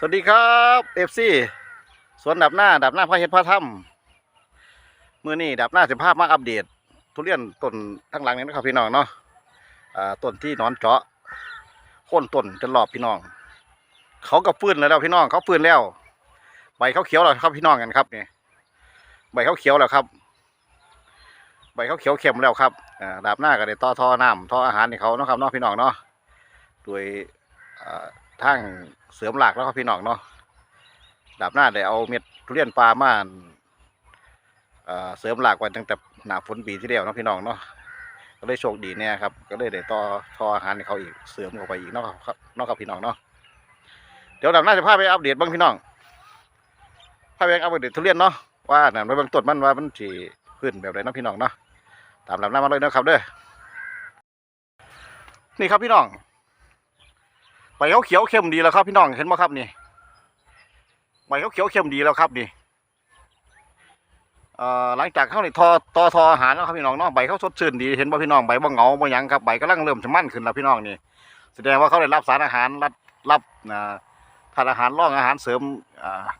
สวัสดีครับเอฟซีสวนดับหน้าดับหน้าพระเฮ็ดพระถ้ำมือนี้ดับหน้าสิภาพมาอัปเดต ทุเรียนต้นทั้งหลังนี้นะครับพี่น้องเนาะอ่าต้นที่นอนเจาะโค่นต้นจนรอบพี่น้อง เขาก็ฟื้นแล้วพี่น้องเขาฟื้นแล้ว ใบเขาเขียวแล้วครับพี่น้องกันครับนี่ใบเขาเขียวแล้วครับ ใบเขาเขียวเข้มแล้วครับอ่าดับหน้าก็ได้ต่อท่อน้ำท่ออาหารให้เขาเนาะครับเนาะพี่น้องเนาะโดยอ่า ทางเสริมหลักแล้วครับพี่น้องเนาะดาบหน้าได้เอาเม็ดทุเรียนปลามาเเสริมหลักไว้ตั้งแต่หนาฝนปีที่แล้วเนาะพี่น้องเนาะก็เลยโชคดีเนี่ยครับ ก็เลยได้ต่อทออาหารให้เขาอีกเสริมเข้าไปอีกเนาะครับเนาะครับพี่น้องเนาะเดี๋ยวดาบหน้าจะพาไปอัปเดตบ้างพี่น้องพาไปอัปเดตทุเรียนเนาะว่านั่นไปบางต้นมันว่ามันสีขึ้นแบบไรนะพี่น้องเนาะตามดาบหน้ามาเลยนะครับเด้อนี่ครับพี่น้อง ใบเขาเขียวเข้มดีแล้วครับพี่น้องเห็นไหมครับนี่ใบเขาเขียวเข้มดีแล้วครับนี่หลังจากเขานี่ทอตอทออาหารแล้วครับพี่น้องเนาะใบเขาสดชื่นดีเห็นป่ะพี่น้องใบบ่เงาบ่หยังครับใบกำลังเริ่มจะมั่นขึ้นแล้วพี่น้องนี่แสดงว่าเขาได้รับสารอาหารรับรับอ่าทานอาหารร่องอาหารเสริม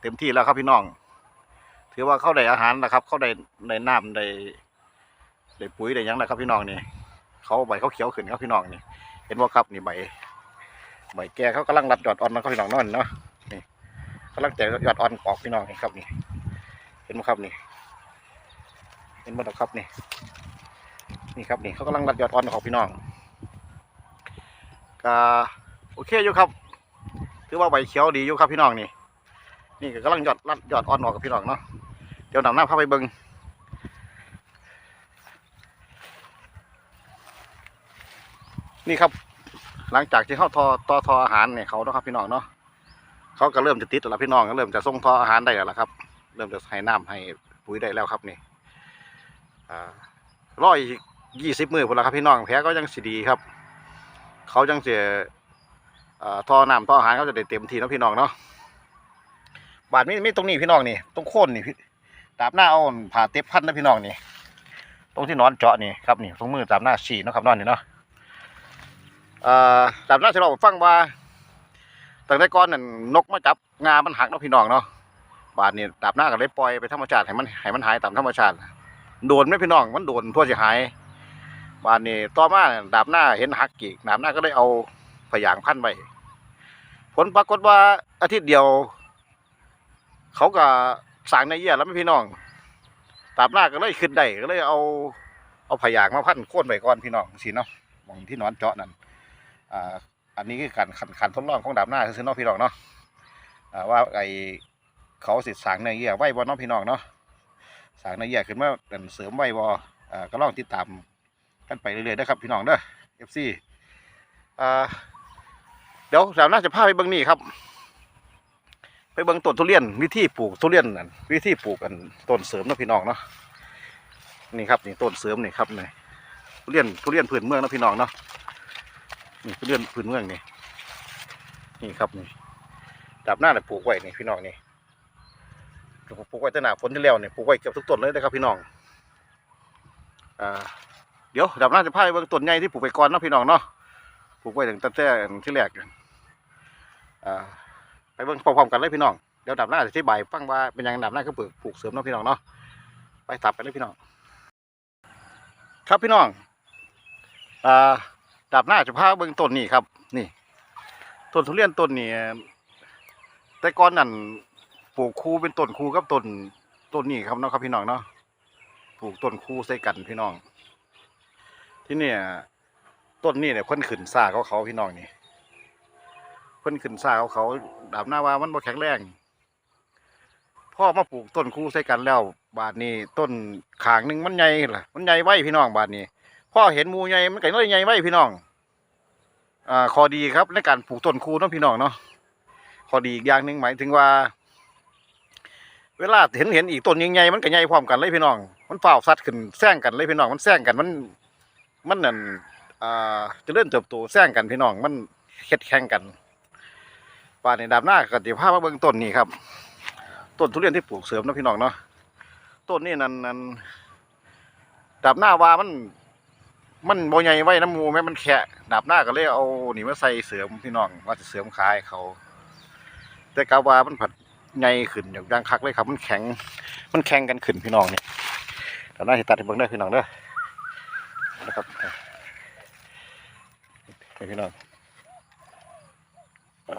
เต็มที่แล้วครับพี่น้อง ถือว่าเขาได้อาหารแล้วครับ เขาได้ได้น้ำได้ได้ปุ๋ยได้ยังแล้วครับพี่น้องนี่เขาใบเขาเขียวขึ้นครับพี่น้องนี่ เห็นว่าครับนี่ใบ ใบแก่เขากำลังรัดยอดอ่อนนะครับพี่น้องนั่นเนาะนี่กำลังแตกยอดอ่อนออกพี่น้องนี่ครับนี่เห็นไหมครับนี่ เห็นไหมครับนี่นี่ครับนี่เขากำลังรัดยอดอ่อนของพี่น้องก็โอเคอยู่ครับถือว่าใบเขียวดีอยู่ครับพี่น้องนี่นี่ก็กำลังยอดรัดยอดอ่อนออกกับพี่น้องเนาะเดี๋ยวนำหน้าพาไปเบิ้งนี่ครับ หลังจากที่เขาทอต่อทออาหารเนี่ยเขาเนาะครับพี่น้องเนาะเขาก็เริ่มจะติดแล้วพี่น้องก็เริ่มจะส่งทออาหารได้แล้วครับ เริ่มจะให้น้ำให้ปุ๋ยได้แล้วครับนี่อ่าร้อยยี่สิบมือพุ่นละครับพี่น้องแผลก็ยังสีดีครับ เขาจังเสียอ่าทอน้ำทออาหารเขาจะได้เต็มที่นะพี่น้องเนาะบาดไมีมีตรงนี้พี่น้องนี่ตรงโค่นนี่พี่ดาบหน้าเอาผ่าเต็บพันนะพี่น้องนี่ตรงที่นอนเจาะนี่ครับนี่ตรงมือดาบหน้าฉีดนะครับนอนนี่เนาะ ดาบหน้าที่เราฟังว่าตั้งแต่ก่อนนั่นนกมาจับงามันหักเนาะพี่น้องเนาะบาดนี้ดาบหน้าก็เลยปล่อยไปธรรมชาติให้มันให้มันหายตามธรรมชาติโดนไหมพี่น้องมันโดนทั่วสิหายบาดนี้ต่อมาดาบหน้าเห็นหักกีกดาบหน้าก็เลยเอาพยางพันไว้ผลปรากฏว่าอาทิตย์เดียว เขาก็สั่งในเยี่ยแล้วไหมพี่น้องดาบหน้าก็เลยขึ้นได้ก็เลยเอาเอาพยางมาพันโค่นไว้ก่อนพี่น้องสิเนาะมองที่นอนเจาะนั่น อ่าอันนี้คือการขันขันทดลองของดาบหน้าคือเนาะพี่น้องเนาะอ่าว่าไอเขาสิสร้างเนื้อเยื่อไว้บ่เนาะพี่น้องเนาะสางเนื้อเยื่อขึ้นมาเป็นเสริมไว้บ่อ่าก็ลองติดตามกันไปเรื่อยๆนะครับพี่น้องเด้อ FC อ่าเดี๋ยวดาบหน้าจะพาไปเบิ่งนี่ครับไปเบิ่งต้นทุเรียนวิธีปลูกทุเรียนนั่นวิธีปลูกกันต้นเสริมนะพี่น้องเนาะนี่ครับนี่ต้นเสริมนี่ครับนี่ทุเรียนทุเรียนพื้นเมืองนะพี่น้องเนาะ นี่เรื่อนพื้นเมืองนี่นี่ครับนี่ดับหน้าเนี่ยปลูกไว้นี่พี่น้องนี่ปลูกไว้ตั้งหนาฝนที่แล้วเนี่ยปลูกไว้เกือบทุกต้นเลยนะครับ พี่น้องอ่าเดี๋ยวดับหน้าจะพาไปเบิ่งต้นใหญ่ที่ปลูกไปก่อนเนาะพี่น้องเนาะปลูกไว้ถึงตั้งแต่ที่แรกอ่าไปเบิ่งพร้อมๆกันเลยพี่น้องเดี๋ยวดับหน้าจะอธิบายฟังว่าเป็นยังไงดับหน้าก็ปลูกปลูกเสริมเนาะพี่น้องเนาะไปตับไปเลยพี่น้อง ครับพี่น้องอ่า ดาบหน้าจะพาเบิ่งต้นนี่ครับ นี่ต้นทุเรียนต้นนี่แต่ก่อนนั่นปลูกคูเป็นต้นคูกับต้นต้นนี่ครับเนาะครับพี่น้องเนาะปลูกต้นคูใส่กันพี่น้อง ที่เนี่ยต้นนี่เนี่ยเพิ่นขึ้นซาเขาเขาพี่น้องนี่เพิ่นขึ้นซาเขาเขาดาบหน้าว่ามันบ่แข็งแรงพ่อมาปลูกต้นคูใส่กันแล้ว บาดนี้ต้นขางหนึ่งมันใหญ่ล่ะมันใหญ่ไว้พี่น้องบาดนี้ พ่อเห็นมูใหญ่มันไก็เลยใหญ่ไว้พี่น้องอ่าข้อดีครับในการปลูกต้นคูเนาะพี่น้องเนาะข้อดีอีกอย่างหนึ่งหมายถึงว่า เวลาเห็นเห็นอีกต้นใหญ่ๆมันก็ใหญ่พร้อมกันเลยพี่น้อง มันเฝ้าซัดขึ้นแซงกันเลยพี่น้อง มันแซงกันมันมันนั่นอ่าจะเริ่มเติบโตแซงกันพี่น้อง มันเฮ็ดแข่งกันป่านในดาบหน้าก็สิพามาเบิ่งต้นนี้ครับต้นทุเรียนที่ปลูกเสริมนะพี่น้องเนาะต้นนี้นั่นนั่นดาบหน้าวามัน มันโบใหญ่ไว้น้ำมูแม่มันแขะดาบหน้าก็เลยเอาหนีมาใส่เสริมพี่น้องว่าจะเสริมขายเขา แต่กาวามันผัดใหญ่ขึ้นอย่างดังคักเลยครับ มันแข็ง มันแข็งกันขึ้นพี่น้องนี่เดี๋ยวน่าจะตัดให้เบิ่งได้พี่น้องเด้อนะครับพี่น้องอ่า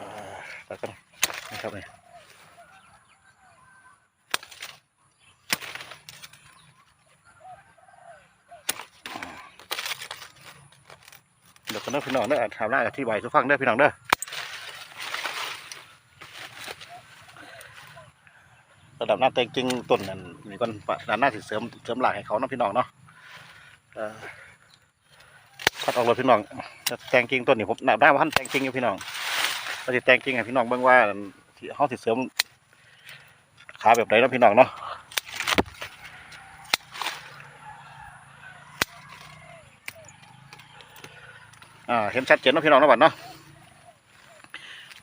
ตัดกันนะครับนี่ เดี๋ยวกันเด้อพี่น้องเด้อถามหน้าอธิบายทุกฟังเด้อพี่น้องเด้อระดับหน้าแต่งจริงต้นนั่นนี่ก่อนด้านหน้าสิเสริมเสริมหลักให้เขาเนาะพี่น้องเนาะเอ่อคัดออกเลยพี่น้องแต่งจริงต้นนี่ผมหน้าได้ว่าท่านแต่งจริงอยู่พี่น้องเราสิแต่งจริงให้พี่น้องเบิ่งว่าที่เขาสิเสริมขาแบบไหนเนาะพี่น้องเนาะ อ่าเห็นชัดเจนเนาะพี่น้องนะบัดเนาะ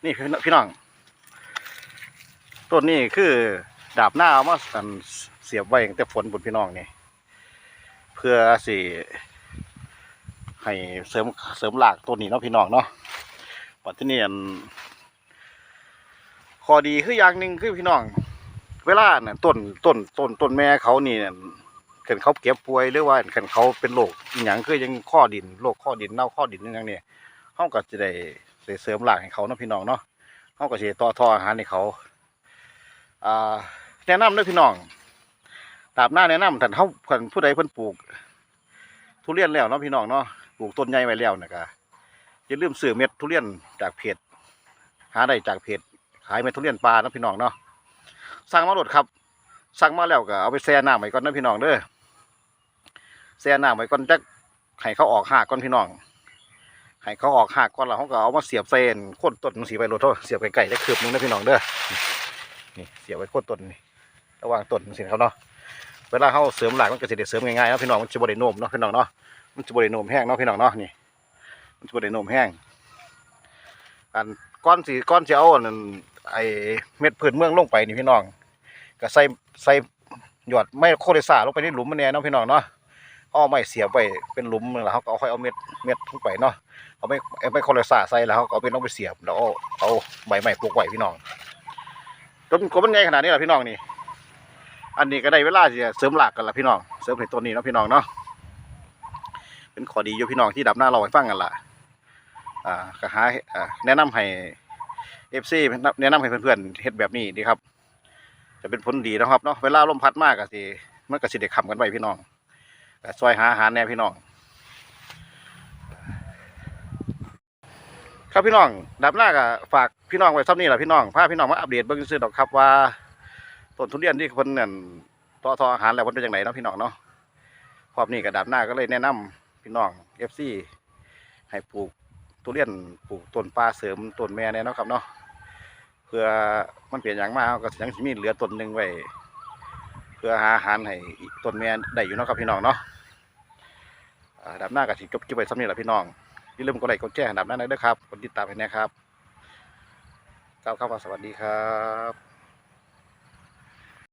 นี่พี่น้องต้นนี้คือดาบหน้าเอามาอันเสียบไว้แต่ฝนบนพี่น้องนี่เพื่อสิให้เสริมเสริมหลากต้นนี้เนาะพี่น้องเนาะปัจจุบันข้อดีคืออย่างหนึ่งคือพี่น้อง เวลาเนี่ยต้นต้นต้นต้นแม่เขานี่เนี่ย เกิดเขาเก็บป่วยหรือว่าเกิดเขาเป็นโรคอหย่างคือยังข้อดินโรคข้อดินเน่าข้อดินอหย่างเนี่ยเขาก็จะได้เสริมหลากให้เขาเนาะพี่น้องเนาะเขาก็จะต่อทออาหารให้เขาอ่าแนะนำด้วยพี่น้องตามหน้าแนะนำท่านเขาเพิ่นผู้ใดเพิ่นปลูก ทุเรียนแล้วเนาะพี่น้องเนาะปลูกต้นใหญ่ไว้แล้วนะก็อย่าลืมซื้อเม็ดทุเรียนจากเพจหาได้จากเพจขายเม็ดทุเรียนปลาเนาะพี่น้องเนาะสั่งมาโหลดครับสั่งมาแล้วก็เอาไปแช่น้ำไว้ก่อนนะพี่น้องเด้อ แช่น้ำไว้ก่อนจักให้เขาออกหากก่อนพี่น้องให้เขาออกหากก่อนแล้วเขาก็เอามาเสียบเส้นโค่นต้นสีไปโหลดเท่าเสียบไก่ๆได้คืบหนึงนะพี่น้องเด้อนี่เสียบไว้โคตรต้นนี่ระหว่างต้นสิครับเนาะเวลาเขาเสริมหลักมันก็จะได้เสริมง่ายๆนะพี่น้องมันจะบริโนมเนาะพี่น้องเนาะมันจะบริโนมแห้งเนาะพี่น้องเนาะนี่มันจะบริโนมแห้งอันก้อนสีก้อนจะเอาอันนั้นไอเม็ดพืชเมืองลงไปนี่พี่น้องก็ใส่ใส่หยอดไม่โคเรซ่าลงไปในหลุมมันแน่เนาะพี่น้องเนาะ เอาไม้เสียบไปเป็นหลุมแล้วเขาก็เอาค่อยเอาเม็ดเม็ดลงไปเนาะเอาไม่เอาไม่โคเรซ่าใส่แล้วเขาก็เอาเป็นลงไปเสียบแล้วเอาเอาใบไม้ปลูกไว้พี่น้องต้นกบมันใหญ่ขนาดนี้แหละพี่น้องนี่ อันนี้ก็ได้เวลาที่จะเสริมหลักกันละพี่น้อง เสริมให้ต้นนี้เนาะพี่น้องเนาะ เป็นข้อดีอยู่พี่น้องที่ดับหน้าเราให้ฟังกันละอ่าก็หาแนะนำให้เอฟซีแนะนำให้เพื่อนๆเฮ็ดแบบนี้ดีครับ จะเป็นผลดีนะครับเนาะ เวลาลมพัดมากก็สิมันก็สิได้คำกันไว้พี่น้อง ก็ช่วยหาอาหารแน่พี่น้อง ครับพี่น้องดับหน้าก็ฝากพี่น้องไว้ซ้ำนี่แหละพี่น้องพาพี่น้องมาอัปเดตเบิ่งซื่อดอกครับว่าต้นทุเรียนที่เพิ่นนั่นต่อทออาหารแล้วเพิ่นเป็นจังไดเนาะพี่น้องเนาะครอบนี้ก็ดับหน้าก็เลยแนะนำพี่น้อง FC ให้ปลูกทุเรียนปลูกต้นปลาเสริมต้นแม่เนี่ยเนาะครับเนาะเพื่อมันเปลี่ยนอย่างมากก็ยังสิมีเหลือต้นหนึ่งไว้เพื่อหาอาหารให้ต้นแม่ได้อยู่นะครับพี่น้องเนาะ ดับหน้าก็สิจบจิ้ไว้ซ้ำนี่แหละพี่น้องอย่าลืมกดไลค์กดแชร์ให้ดับนั้นด้วยครับกดติดตามให้นะครับก้าวเข้ามาสวัสดีครับ